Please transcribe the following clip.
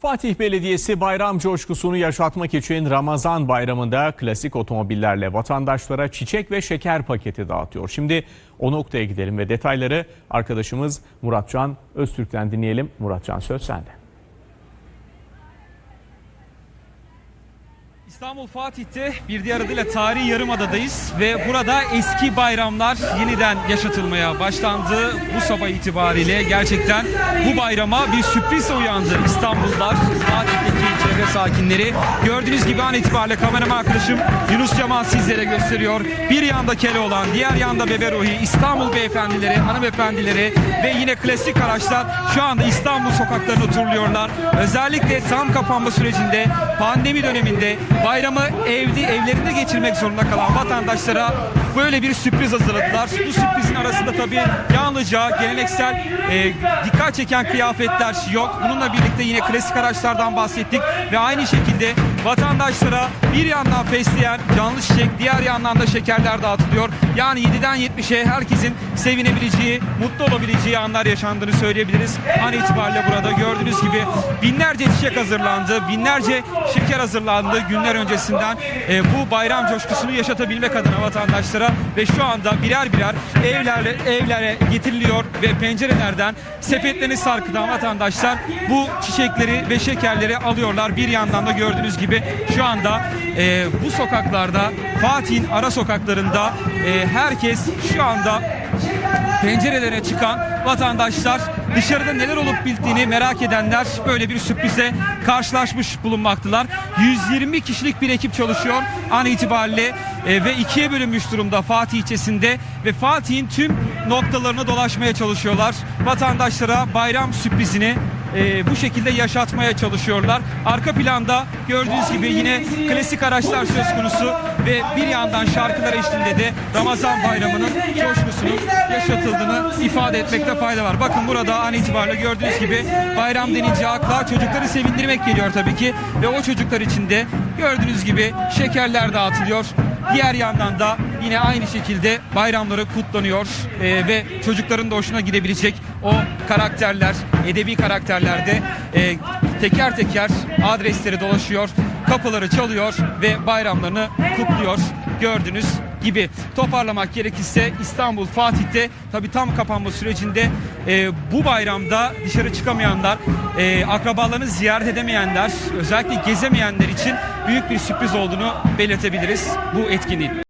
Fatih Belediyesi bayram coşkusunu yaşatmak için Ramazan bayramında klasik otomobillerle vatandaşlara çiçek ve şeker paketi dağıtıyor. Şimdi o noktaya gidelim ve detayları arkadaşımız Muratcan Öztürk'ten dinleyelim. Muratcan söz sende. İstanbul Fatih'te bir diğer adıyla tarihi yarımadadayız ve burada eski bayramlar yeniden yaşatılmaya başlandı. Bu sabah itibariyle gerçekten bu bayrama bir sürpriz uyandı İstanbullular, çevre sakinleri. Gördüğünüz gibi an itibariyle kameraman arkadaşım Yunus Cemal sizlere gösteriyor. Bir yanda Keloğlan, diğer yanda Bebe Ruhi, İstanbul beyefendileri, hanımefendileri ve yine klasik araçlar şu anda İstanbul sokaklarına turluyorlar. Özellikle tam kapanma sürecinde pandemi döneminde bayramı evde evlerinde geçirmek zorunda kalan vatandaşlara böyle bir sürpriz hazırladılar. Bu sürprizin arasında tabii yalnızca geleneksel e, dikkat çeken kıyafetler yok. Bununla birlikte yine klasik araçlardan bahsettik ve aynı şekilde vatandaşlara bir yandan fesleğen, canlı çiçek, diğer yandan da şekerler dağıtılıyor. Yani 7'den 70'e herkesin sevinebileceği, mutlu olabileceği anlar yaşandığını söyleyebiliriz. An itibariyle burada gördüğünüz gibi binlerce çiçek hazırlandı, binlerce şeker hazırlandı günler öncesinden e, bu bayram coşkusunu yaşatabilmek adına vatandaşlara ve şu anda birer birer evlerle evlere getiriliyor ve pencerelerden sepetlerini sarkıdan vatandaşlar bu çiçekleri ve şekerleri alıyorlar. Bir yandan da gördüğünüz gibi şu anda e, bu sokaklarda Fatih'in ara sokaklarında e, herkes şu anda pencerelere çıkan vatandaşlar dışarıda neler olup bittiğini merak edenler böyle bir sürprize karşılaşmış bulunmaktılar. 120 kişilik bir ekip çalışıyor an itibariyle e, ve ikiye bölünmüş durumda Fatih ilçesinde ve Fatih'in tüm noktalarını dolaşmaya çalışıyorlar. Vatandaşlara bayram sürprizini e, bu şekilde yaşatmaya çalışıyorlar. Arka planda gördüğünüz gibi yine klasik araçlar söz konusu ve bir yandan şarkılar eşliğinde de Ramazan bayramının coşkusunun yaşatıldığını ifade etmekte fayda var. Bakın burada an itibariyle gördüğünüz gibi bayram denince akla çocukları sevindirmek geliyor tabii ki. Ve o çocuklar için de gördüğünüz gibi şekerler dağıtılıyor. Diğer yandan da yine aynı şekilde bayramları kutlanıyor. Ee, ve çocukların da hoşuna gidebilecek o karakterler, edebi karakterlerde e, teker teker adresleri dolaşıyor, kapıları çalıyor ve bayramlarını kutluyor. Gördüğünüz gibi. Toparlamak gerekirse İstanbul Fatih'te tabi tam kapanma sürecinde e, bu bayramda dışarı çıkamayanlar, e, akrabalarını ziyaret edemeyenler, özellikle gezemeyenler için büyük bir sürpriz olduğunu belirtebiliriz bu etkinliğin.